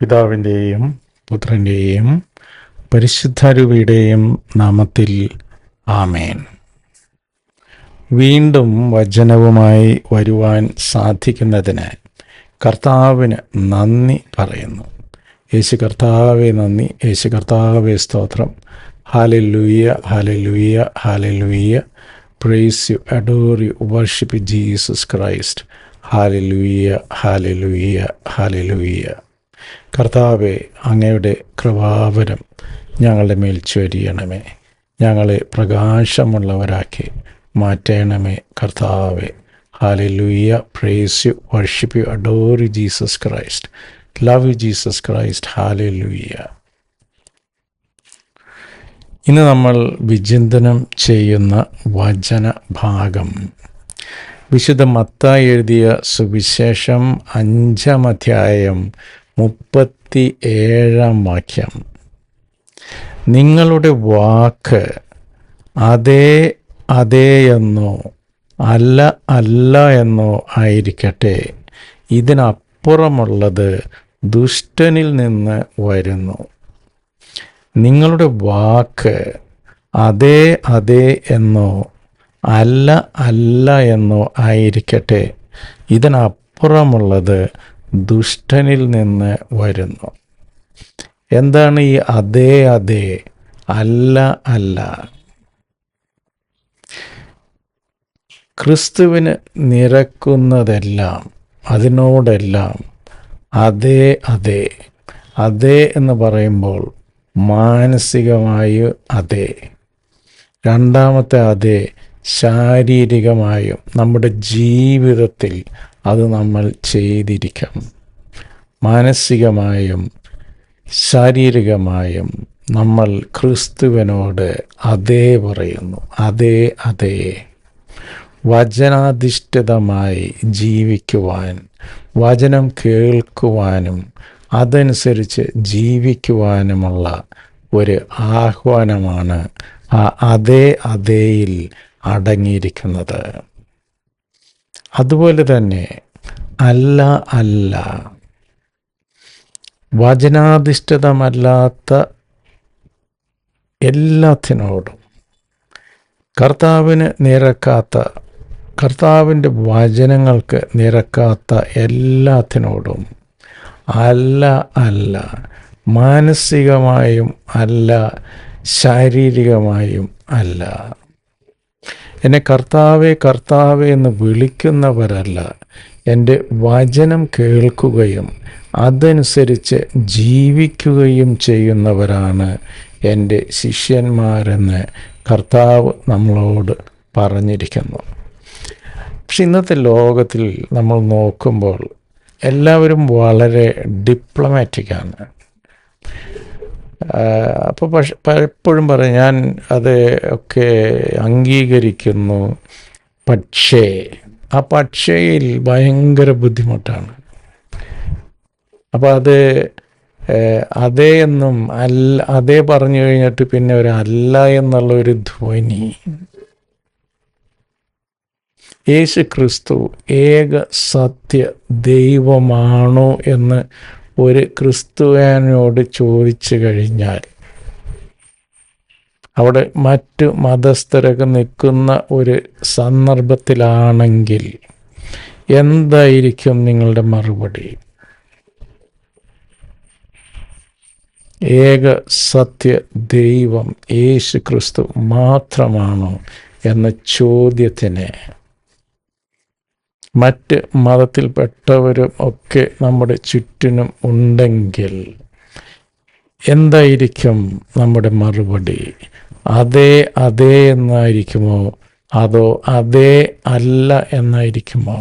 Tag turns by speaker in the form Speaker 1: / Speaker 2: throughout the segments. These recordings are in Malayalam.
Speaker 1: പിതാവിന്റെയും പുത്രന്റെയും പരിശുദ്ധരുവിയുടെയും നാമത്തിൽ ആമേൻ. വീണ്ടും വചനവുമായി വരുവാൻ സാധിക്കുന്നതിന് കർത്താവിന് നന്ദി പറയുന്നു. യേശു കർത്താവെ നന്ദി. യേശു കർത്താവെ സ്തോത്രം. Hallelujah hallelujah hallelujah praise you adore you worship Jesus Christ hallelujah hallelujah hallelujah കർത്താവെ അങ്ങയുടെ കൃപാവരം ഞങ്ങളുടെ മേൽ ചൊരിയണമേ. ഞങ്ങളെ പ്രകാശമുള്ളവരാക്കി മാറ്റണമേ കർത്താവെ. Hallelujah praise you worship you adore you Jesus Christ love you Jesus Christ hallelujah ഇന്ന് നമ്മൾ വിചിന്തനം ചെയ്യുന്ന വചന ഭാഗം. വിശുദ്ധ മത്ത എഴുതിയ സുവിശേഷം അഞ്ചാം അധ്യായം മുപ്പത്തി ഏഴാം വാക്യം. നിങ്ങളുടെ വാക്ക് അതേ അതേ എന്നോ അല്ല അല്ല എന്നോ ആയിരിക്കട്ടെ. ഇതിനപ്പുറമുള്ളത് ദുഷ്ടനിൽ നിന്ന് വരുന്നു. നിങ്ങളുടെ വാക്ക് അതേ അതേ എന്നോ അല്ല അല്ല എന്നോ ആയിരിക്കട്ടെ. ഇതിനപ്പുറമുള്ളത് ദുഷ്ടനിൽ നിന്ന് വരുന്നു. എന്താണ് ഈ അതേ അതേ? അല്ല അല്ല. ക്രിസ്തുവിന് നിരക്കുന്നതെല്ലാം അതിനോടെല്ലാം അതേ അതേ. അതേ എന്ന് പറയുമ്പോൾ മാനസികമായി അതേ. രണ്ടാമത്തെ അതേ ശാരീരികമായും നമ്മുടെ ജീവിതത്തിൽ അത് നമ്മൾ ചെയ്തിരിക്കണം മാനസികമായും ശാരീരികമായും നമ്മൾ ക്രിസ്തുവിനോട് അതേ പറയുന്നു. അതേ അതേ. വചനാധിഷ്ഠിതമായി ജീവിക്കുവാൻ വചനം കേൾക്കുവാനും അതനുസരിച്ച് ജീവിക്കുവാനുമുള്ള ഒരു ആഹ്വാനമാണ് ആ അതേ അതേയിൽ അടങ്ങിയിരിക്കുന്നത്. അതുപോലെ തന്നെ അല്ല അല്ല. വചനാധിഷ്ഠിതമല്ലാത്ത എല്ലാത്തിനോടും കർത്താവിന് നിരക്കാത്ത കർത്താവിന്റെ വചനങ്ങൾക്ക് നിരക്കാത്ത എല്ലാത്തിനോടും അല്ല അല്ല. മാനസികമായും അല്ല ശാരീരികമായും അല്ല. എന്നെ കർത്താവേ കർത്താവേ എന്ന് വിളിക്കുന്നവരല്ല. എന്റെ വചനം കേൾക്കുകയും അതനുസരിച്ച് ജീവിക്കുകയും ചെയ്യുന്നവരാണ് എന്റെ ശിഷ്യന്മാരെന്ന് കർത്താവ് നമ്മളോട് പറഞ്ഞിരിക്കുന്നു. പക്ഷെ ഇന്നത്തെ ലോകത്തിൽ നമ്മൾ നോക്കുമ്പോൾ എല്ലാവരും വളരെ ഡിപ്ലോമാറ്റിക്കാണ് അപ്പോൾ പക്ഷെ പലപ്പോഴും പറയും ഞാൻ അത് ഒക്കെ അംഗീകരിക്കുന്നു പക്ഷേ ആ പക്ഷേയിൽ ഭയങ്കര ബുദ്ധിമുട്ടാണ്. അപ്പോൾ അത് അതേ എന്നും അല്ല അതേ പറഞ്ഞു കഴിഞ്ഞിട്ട് പിന്നെ ഒരു അല്ല എന്നുള്ള ഒരു ധ്വനി. യേശു ക്രിസ്തു ഏക സത്യ ദൈവമാണോ എന്ന് ഒരു ക്രിസ്തുവാനോട് ചോദിച്ചു കഴിഞ്ഞാൽ അവിടെ മറ്റു മതസ്ഥരൊക്കെ നിൽക്കുന്ന ഒരു സന്ദർഭത്തിലാണെങ്കിൽ എന്തായിരിക്കും നിങ്ങളുടെ മറുപടി? ഏക സത്യ ദൈവം യേശു ക്രിസ്തു മാത്രമാണോ എന്ന ചോദ്യത്തിന് മറ്റ് മതത്തിൽപ്പെട്ടവരും ഒക്കെ നമ്മുടെ ചുറ്റിനും ഉണ്ടെങ്കിൽ എന്തായിരിക്കും നമ്മുടെ മറുപടി? അതേ അതേ എന്നായിരിക്കുമോ? അതോ അതേ അല്ല എന്നായിരിക്കുമോ?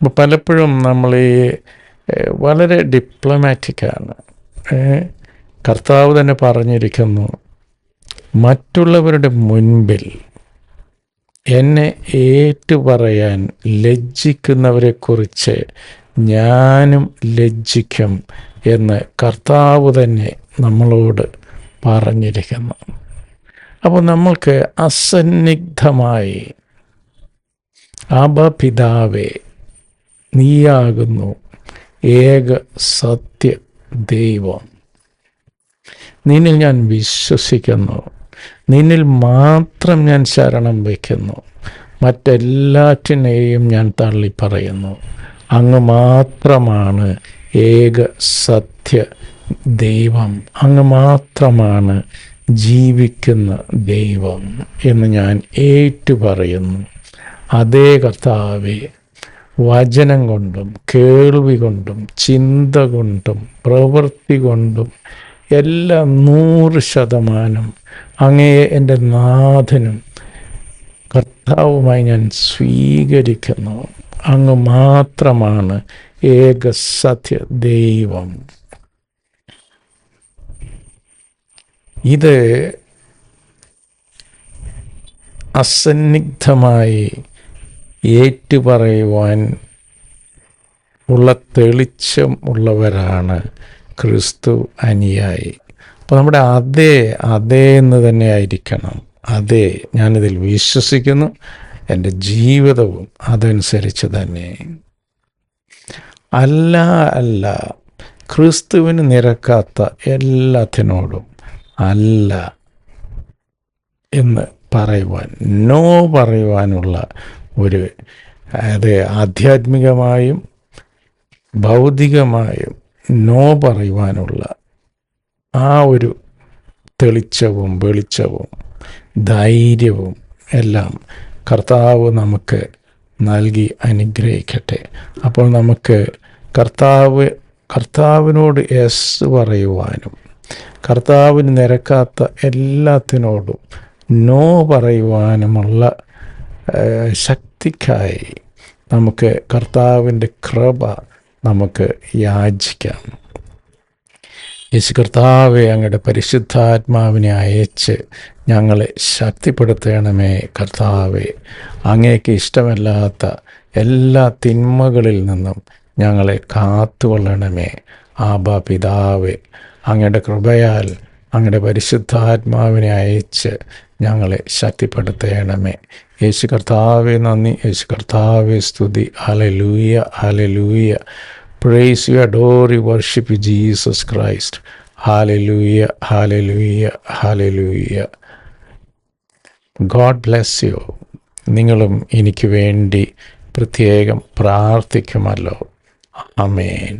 Speaker 1: അപ്പോൾ പലപ്പോഴും നമ്മൾ ഈ വളരെ ഡിപ്ലോമാറ്റിക്കാണ് കർത്താവ് തന്നെ പറഞ്ഞിരിക്കുന്നു മറ്റുള്ളവരുടെ മുൻപിൽ എന്നെ ഏറ്റുപറയാൻ ലജ്ജിക്കുന്നവരെക്കുറിച്ച് ഞാനും ലജ്ജിക്കും എന്ന് കർത്താവ് തന്നെ നമ്മളോട് പറഞ്ഞിരിക്കുന്നു. അപ്പോൾ നമ്മൾക്ക് അസന്നിഗ്ധമായി അപപിതാവേ നീയാകുന്നു ഏക സത്യ ദൈവം. നിന്നിൽ ഞാൻ വിശ്വസിക്കുന്നു. നിന്നിൽ മാത്രം ഞാൻ ശരണം വയ്ക്കുന്നു. മറ്റെല്ലാറ്റിനെയും ഞാൻ തള്ളി പറയുന്നു അങ്ങ് മാത്രമാണ് ഏക സത്യ ദൈവം. അങ്ങ് മാത്രമാണ് ജീവിക്കുന്ന ദൈവം എന്ന് ഞാൻ ഏറ്റുപറയുന്നു. അതേ കർത്താവെ വചനം കൊണ്ടും കേൾവി കൊണ്ടും ചിന്ത കൊണ്ടും പ്രവൃത്തി കൊണ്ടും എല്ലാം നൂറ് ശതമാനം അങ്ങയെ എന്റെ നാഥനും കർത്താവുമായി ഞാൻ സ്വീകരിക്കുന്നു. അങ്ങ് മാത്രമാണ് ഏക സത്യ ദൈവം. ഇത് അസന്നിഗ്ധമായി ഏറ്റുപറയുവാൻ ഉള്ള തെളിച്ചം ഉള്ളവരാണ് ക്രിസ്തു അനുയായി. അപ്പോൾ നമ്മുടെ അതേ അതേ എന്ന് തന്നെ ആയിരിക്കണം. അതേ ഞാനിതിൽ വിശ്വസിക്കുന്നു. എന്റെ ജീവിതവും അതനുസരിച്ച് തന്നെ. അല്ല അല്ല. ക്രിസ്തുവിന് നിരക്കാത്ത എല്ലാത്തിനോടും അല്ല എന്ന് പറയുവാൻ നോ പറയുവാനുള്ള ഒരു അത് ആധ്യാത്മികമായും ഭൗതികമായും നോ പറയുവാനുള്ള ആ ഒരു തെളിച്ചവും വെളിച്ചവും ധൈര്യവും എല്ലാം കർത്താവ് നമുക്ക് നൽകി അനുഗ്രഹിക്കട്ടെ. അപ്പോൾ നമുക്ക് കർത്താവ് കർത്താവിനോട് യെസ് പറയുവാനും കർത്താവിന് നിരക്കാത്ത എല്ലാത്തിനോടും നോ പറയുവാനുമുള്ള ശക്തിക്കായി നമുക്ക് കർത്താവിന്റെ കൃപ നമുക്ക് യാചിക്കാം. യേശു കർത്താവെ അങ്ങയുടെ പരിശുദ്ധാത്മാവിനെ അയച്ച് ഞങ്ങളെ ശക്തിപ്പെടുത്തണമേ. കർത്താവെ അങ്ങേക്ക് ഇഷ്ടമല്ലാത്ത എല്ലാ തിന്മകളിൽ നിന്നും ഞങ്ങളെ കാത്തുകൊള്ളണമേ. ആബ പിതാവെ അങ്ങയുടെ കൃപയാൽ അങ്ങയുടെ പരിശുദ്ധാത്മാവിനെ അയച്ച് ഞങ്ങളെ ശക്തിപ്പെടുത്തണമേ. യേശു കർത്താവെ നന്ദി. യേശു കർത്താവെ സ്തുതി. Hallelujah hallelujah You, adore you, worship you, Jesus Christ. Hallelujah, hallelujah, hallelujah. God bless you നിങ്ങളും എനിക്ക് വേണ്ടി പ്രത്യേകം പ്രാർത്ഥിക്കുമല്ലോ അമേൻ